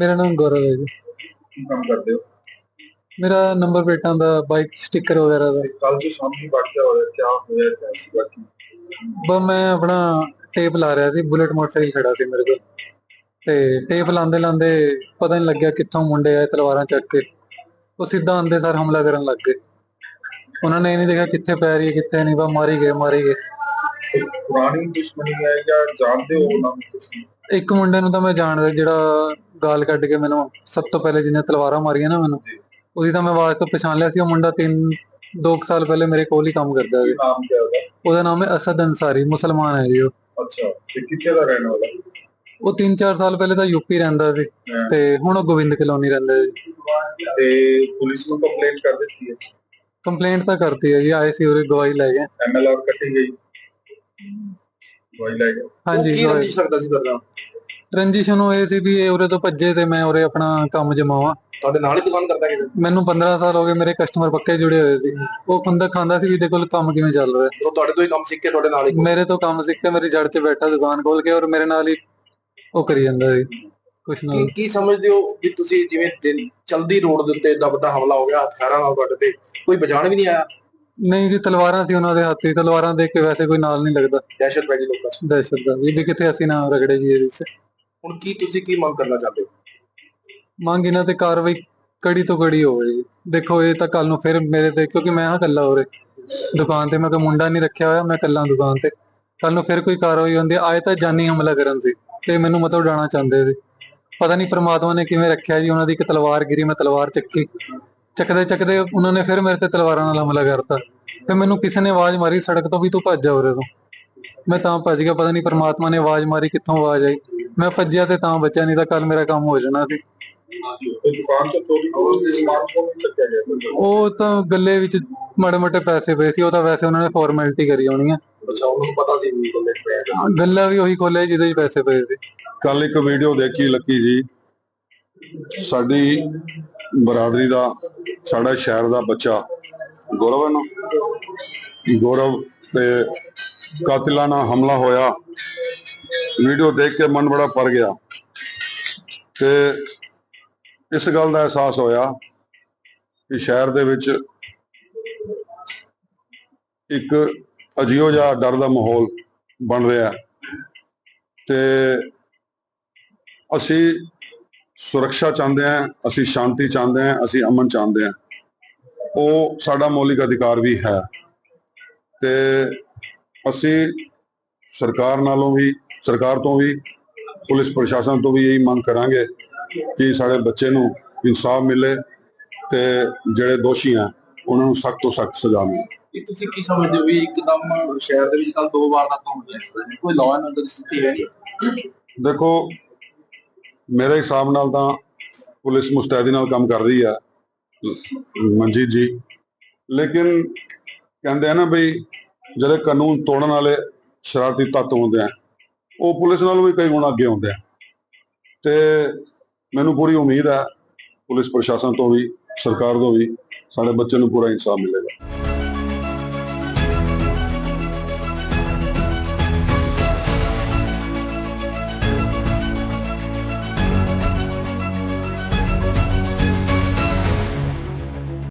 ਮੇਰਾ ਨਾਮ ਗੌਰਵ ਹੈ ਜੀ। ਕੀ ਕੰਮ ਕਰਦੇ ਹੋ? ਮੇਰਾ ਨੰਬਰ ਪਲੇਟਾਂ ਦਾ ਬਾਈਕ ਸਟicker ਵਗੈਰਾ ਦਾ। ਕੱਲ ਜੋ ਸਾਹਮਣੇ ਵਾਕਿਆ ਹੋਇਆ ਕਿਆ ਹੋਇਆ ਕਿਆ ਸੀਗਾ ਕੀ ਬਸ ਮੈਂ ਆਪਣਾ ਟੇਪ ਲਾ ਰਿਹਾ ਸੀ ਬੁਲਟ ਮੋਟਰਸਾਈਕਲ ਖੜਾ ਸੀ ਮੇਰੇ ਕੋਲ। ਤੇ ਟੇਪ ਲਾਉਂਦੇ ਲਾਉਂਦੇ ਪਤਾ ਨਹੀਂ ਲੱਗਿਆ ਕਿੱਥੋਂ ਮੁੰਡੇ ਆਏ ਤਲਵਾਰਾਂ ਚੱਕ ਕੇ। ਉਹ ਸਿੱਧਾ ਆਂਦੇ ਸਰ ਹਮਲਾ ਕਰਨ ਲੱਗ ਗਏ। ਉਹਨਾਂ ਨੇ ਇਹ ਨਹੀਂ ਦੇਖਿਆ ਕਿੱਥੇ ਪੈ ਰਹੀ ਹੈ ਕਿੱਥੇ ਨਹੀਂ ਬਸ ਮਾਰੀ ਗਏ ਮਾਰੀ ਗਏ। ਪੁਰਾਣੀ ਦੁਸ਼ਮਣੀ ਹੈ ਜਾਂ ਜਾਣਦੇ ਹੋ ਉਹਨਾਂ ਨੂੰ ਤੁਸੀਂ? ਇੱਕ ਮੁੰਡੇ ਨੂੰ ਤਾਂ ਮੈਂ ਜਾਣਦਾ ਜਿਹੜਾ ਗਾਲ ਕੱਢ ਕੇ ਮੈਨੂੰ ਸਭ ਤੋਂ ਪਹਿਲੇ ਜਿਹਨੇ ਤਲਵਾਰਾਂ ਮਾਰੀਆਂ ਨਾ ਮੈਨੂੰ ਉਹਦੀ ਤਾਂ ਮੈਂ ਆਵਾਜ਼ ਤੋਂ ਪਛਾਣ ਲਿਆ ਸੀ ਉਹ ਮੁੰਡਾ ਤਿੰਨ ਦੋ ਕੁ ਸਾਲ ਪਹਿਲੇ ਮੇਰੇ ਕੋਲ ਹੀ ਕੰਮ ਕਰਦਾ ਸੀ। ਨਾਮ ਉਹਦਾ? ਉਹਦਾ ਨਾਮ ਹੈ ਅਸਦ ਅੰਸਾਰੀ ਮੁਸਲਮਾਨ ਹੈ ਜੀ ਉਹ। ਅੱਛਾ ਤੇ ਕਿੱਥੇ ਦਾ ਰਹਿਣ ਵਾਲਾ? ਉਹ 3-4 ਸਾਲ ਪਹਿਲੇ ਤਾਂ ਯੂਪੀ ਰਹਿੰਦਾ ਸੀ। ਤੇ ਹੁਣ ਉਹ ਗੋਬਿੰਦ ਕਲੋਨੀ ਰਹਿੰਦਾ ਹੈ ਜੀ। ਤੇ ਪੁਲਿਸ ਨੂੰ ਕੰਪਲੇਂਟ ਕਰ ਦਿੱਤੀ ਹੈ? ਕੰਪਲੇਂਟ ਤਾਂ ਕਰਤੀ ਹੈ ਜੀ ਆਏ ਸੀ ਉਹਦੀ ਗਵਾਹੀ ਲੈ ਗਏ। ਐਮਐਲਆਰ ਕੱਟੀ ਗਈ? ਦਵਾਈ ਲੈ ਗਏ ਹਾਂਜੀ ਕੀ ਰੰਜਿਸ਼ ਸਕਦਾ ਸੀ ਕਰਨਾ ਰੰਜਿਸ਼ ਨੂੰ ਇਹ ਸੀ ਵੀ ਇਹ ਉਰੇ ਤੋਂ ਭੱਜੇ ਤੇ ਮੈਂ ਉਰੇ ਆਪਣਾ ਕੰਮ ਜਮਾਵਾਂ। ਤੁਹਾਡੇ ਨਾਲ ਹੀ ਦੁਕਾਨ ਕਰਦਾ ਕਿਤੇ? ਮੈਨੂੰ 15 ਸਾਲ ਹੋ ਗਏ ਮੇਰੇ ਕਸਟਮਰ ਪੱਕੇ ਜੁੜੇ ਹੋਏ ਸੀ। ਉਹ ਖੁੰਦਾ ਖਾਂਦਾ ਸੀ ਵੀ ਇਹਦੇ ਕੋਲ ਕੰਮ ਕਿਵੇਂ ਚੱਲ ਰਿਹਾ। ਉਹ ਤੁਹਾਡੇ ਤੋਂ ਹੀ ਕੰਮ ਸਿੱਖ ਕੇ ਤੁਹਾਡੇ ਨਾਲ ਹੀ ਮੇਰੇ ਤੋਂ ਕੰਮ ਸਿੱਖ ਕੇ ਮੇਰੀ ਜੜ 'ਚ ਬੈਠਾ ਦੁਕਾਨ ਖੋਲ ਕੇ ਔਰ ਮੇਰੇ ਨਾਲ ਹੀ ਉਹ ਕਰੀ ਜਾਂਦਾ ਸੀ। ਕੁਛ ਨਾ ਕੀ ਕੀ ਸਮਝਦੇ ਹੋ ਵੀ ਤੁਸੀਂ ਜਿਵੇਂ ਦਿਨ- ਚਲਦੀ ਰੋਡ ਦੇ ਉੱਤੇ ਏਡਾ ਵੱਡਾ ਹਮਲਾ ਹੋ ਗਿਆ ਹਥਿਆਰਾਂ ਨਾਲ ਤੁਹਾਡੇ ਤੇ ਕੋਈ ਬਚਾਣ ਵੀ ਨਹੀਂ ਆਇਆ? ਨਹੀਂ ਜੀ ਤਲਵਾਰਾਂ ਸੀ ਉਹਨਾਂ ਦੇ ਹੱਥ 'ਚ ਤਲਵਾਰਾਂ ਦੇਖ ਕੇ ਵੈਸੇ ਕੋਈ ਨਾਲ ਨਹੀਂ ਲੱਗਦਾ। ਦਹਿਸ਼ਤ ਪੈ ਗਈ ਲੋਕਾਂ 'ਚ। ਦਹਿਸ਼ਤ ਦਾ। ਵੀ ਵੀ ਕਿਤੇ ਅਸੀਂ ਨਾ ਰਗੜੇ ਜੀ ਇਹਦੇ 'ਚ ਹੁਣ ਕੀ ਤੁਸੀਂ ਕੀ ਮੰਗ ਕਰਨਾ ਚਾਹੁੰਦੇ ਹੋ? ਮੰਗ ਇਹਨਾਂ ਤੇ ਕਾਰਵਾਈ ਕੜੀ ਤੋਂ ਕੜੀ ਹੋਵੇ ਜੀ। ਦੇਖੋ ਇਹ ਤਾਂ ਕੱਲ ਨੂੰ ਫਿਰ ਮੇਰੇ ਤੇ ਕਿਉਂਕਿ ਮੈਂ ਹਾਂ ਇਕੱਲਾ ਉਰੇ। ਦੁਕਾਨ ਤੇ ਮੈਂ ਕੋਈ ਮੁੰਡਾ ਨਹੀਂ ਰੱਖਿਆ ਹੋਇਆ ਮੈਂ ਇਕੱਲਾ ਦੁਕਾਨ ਤੇ। ਕੱਲ ਨੂੰ ਫਿਰ ਕੋਈ ਕਾਰਵਾਈ ਹੁੰਦੀ ਹੈ, ਆਏ ਤਾਂ ਜਾਨੀ ਹਮਲਾ ਕਰਨ ਸੀ। ਤੇ ਮੈਨੂੰ ਮਤਲਬ ਉਡਾਉਣਾ ਚਾਹੁੰਦੇ ਸੀ। ਪਤਾ ਨਹੀਂ ਪ੍ਰਮਾਤਮਾ ਨੇ ਕਿਵੇਂ ਰੱਖਿਆ ਜੀ। ਉਹਨਾਂ ਦੀ ਇੱਕ ਤਲਵਾਰ ਗਿਰੀ ਮੈਂ ਤਲਵਾਰ ਚੱਕੀ। ਚੱਕਦੇ ਚੱਕਦੇ ਉਹਨਾਂ ਨੇ ਫਿਰ ਮੇਰੇ ਤੇ ਤਲਵਾਰਾਂ ਨਾਲ ਹਮਲਾ ਕਰਤਾ। ਤੇ ਮੈਨੂੰ ਕਿਸੇ ਨੇ ਆਵਾਜ਼ ਮਾਰੀ ਸੜਕ ਤੋਂ ਵੀ ਤੂੰ ਭੱਜ ਜਾ ਉਰੇ ਤੋਂ। ਮੈਂ ਤਾਂ ਭੱਜ ਗਿਆ ਪਤਾ ਨਹੀਂ ਪ੍ਰਮਾਤਮਾ ਨੇ ਆਵਾਜ਼ ਮਾਰੀ ਕਿੱਥੋਂ ਆਵਾਜ਼ ਆਈ। ਮੈਂ ਭੱਜਿਆ ਤੇ ਤਾਂ ਬਚਿਆ ਨਹੀਂ ਤਾਂ ਕੱਲ ਮੇਰਾ ਕੰਮ ਹੋ ਜਾਣਾ ਸੀ। ਕੋਲ ਉਹ ਤਾਂ ਗੱਲੇ ਵਿੱਚ ਮਾੜੇ ਮੋਟੇ ਪੈਸੇ ਪਏ ਸੀ ਉਹ ਤਾਂ ਵੈਸੇ ਉਹਨਾਂ ਨੇ ਫਾਰਮੈਲਿਟੀ ਕਰੀ ਹੋਣੀ ਆ। ਅੱਛਾ ਉਹਨਾਂ ਪਤਾ ਸੀ ਵੀ ਬੰਦੇ ਪਿਆ ਗੱਲਾ ਵੀ ਉਹੀ ਖੋਲਿਆ ਜਿਹਦੇ ਵਿੱਚ ਪੈਸੇ ਪਏ ਸੀ। ਕੱਲ ਇੱਕ ਵੀਡੀਓ ਦੇਖੀ ਲੱਕੀ ਜੀ। ਸਾਡੀ ਬਰਾਦਰੀ ਦਾ, ਸਾਡਾ ਸ਼ਹਿਰ ਦਾ ਬੱਚਾ ਗੌਰਵ ਹੈ ਨਾ ਗੌਰਵ ਤੇ ਕਾਤਿਲਾਨਾ ਹਮਲਾ ਹੋਇਆ। ਵੀਡੀਓ ਦੇਖ ਕੇ ਮਨ ਬੜਾ ਪਰ ਗਿਆ ਤੇ ਇਸ ਗੱਲ ਦਾ ਅਹਿਸਾਸ ਹੋਇਆ ਕਿ ਸ਼ਹਿਰ ਦੇ ਵਿੱਚ ਇੱਕ ਅਜੀਓ ਜਿਹਾ ਡਰ ਦਾ ਮਾਹੌਲ ਬਣ ਰਿਹਾ ਤੇ ਅਸੀਂ ਸੁਰੱਖਿਆ ਚਾਹੁੰਦੇ ਹਾਂ ਅਸੀਂ ਸ਼ਾਂਤੀ ਚਾਹੁੰਦੇ ਹਾਂ ਅਸੀਂ ਅਮਨ ਚਾਹੁੰਦੇ ਹਾਂ ਉਹ ਸਾਡਾ ਮੌਲਿਕ ਅਧਿਕਾਰ ਵੀ ਹੈ। ਤੇ ਅਸੀਂ ਸਰਕਾਰ ਨਾਲੋਂ ਵੀ ਸਰਕਾਰ ਤੋਂ ਵੀ ਪੁਲਿਸ ਪ੍ਰਸ਼ਾਸਨ ਤੋਂ ਵੀ ਇਹੀ ਮੰਗ ਕਰਾਂਗੇ ਕਿ ਸਾਡੇ ਬੱਚੇ ਨੂੰ ਇਨਸਾਫ ਮਿਲੇ ਤੇ ਜਿਹੜੇ ਦੋਸ਼ੀ ਆ ਉਹਨਾਂ ਨੂੰ ਸਖਤ ਤੋਂ ਸਖਤ ਸਜ਼ਾ ਮਿਲੇ। ਇਹ ਤੁਸੀਂ ਕੀ ਸਮਝਦੇ ਹੋ ਵੀ ਇੱਕਦਮ ਸ਼ਹਿਰ ਦੇ ਵਿੱਚ ਕੱਲ ਦੋ ਵਾਰ ਦਾ ਕੰਮ ਹੋਇਆ ਇਸ ਤਰ੍ਹਾਂ ਕੋਈ ਲਾਅ ਐਂਡ ਆਰਡਰ ਦੀ ਸਥਿਤੀ ਹੈ ਨਹੀਂ? ਦੇਖੋ ਮੇਰੇ ਹਿਸਾਬ ਨਾਲ ਤਾਂ ਪੁਲਿਸ ਮੁਸਤੈਦੀ ਨਾਲ ਕੰਮ ਕਰ ਰਹੀ ਹੈ ਮਨਜੀਤ ਜੀ। ਲੇਕਿਨ ਕਹਿੰਦੇ ਆ ਨਾ ਬਈ, ਜਿਹੜੇ ਕਾਨੂੰਨ ਤੋੜਨ ਵਾਲੇ ਸ਼ਰਾਰਤੀ ਤੱਤ ਹੁੰਦੇ ਆ, ਉਹ ਪੁਲਿਸ ਨਾਲੋਂ ਵੀ ਕਈ ਗੁਣਾ ਅੱਗੇ ਹੁੰਦੇ ਆ। ਤੇ ਮੈਨੂੰ ਪੂਰੀ ਉਮੀਦ ਹੈ ਪੁਲਿਸ ਪ੍ਰਸ਼ਾਸਨ ਤੋਂ ਵੀ, ਸਰਕਾਰ ਤੋਂ ਵੀ, ਸਾਡੇ ਬੱਚੇ ਨੂੰ ਪੂਰਾ ਇਨਸਾਫ ਮਿਲੇਗਾ।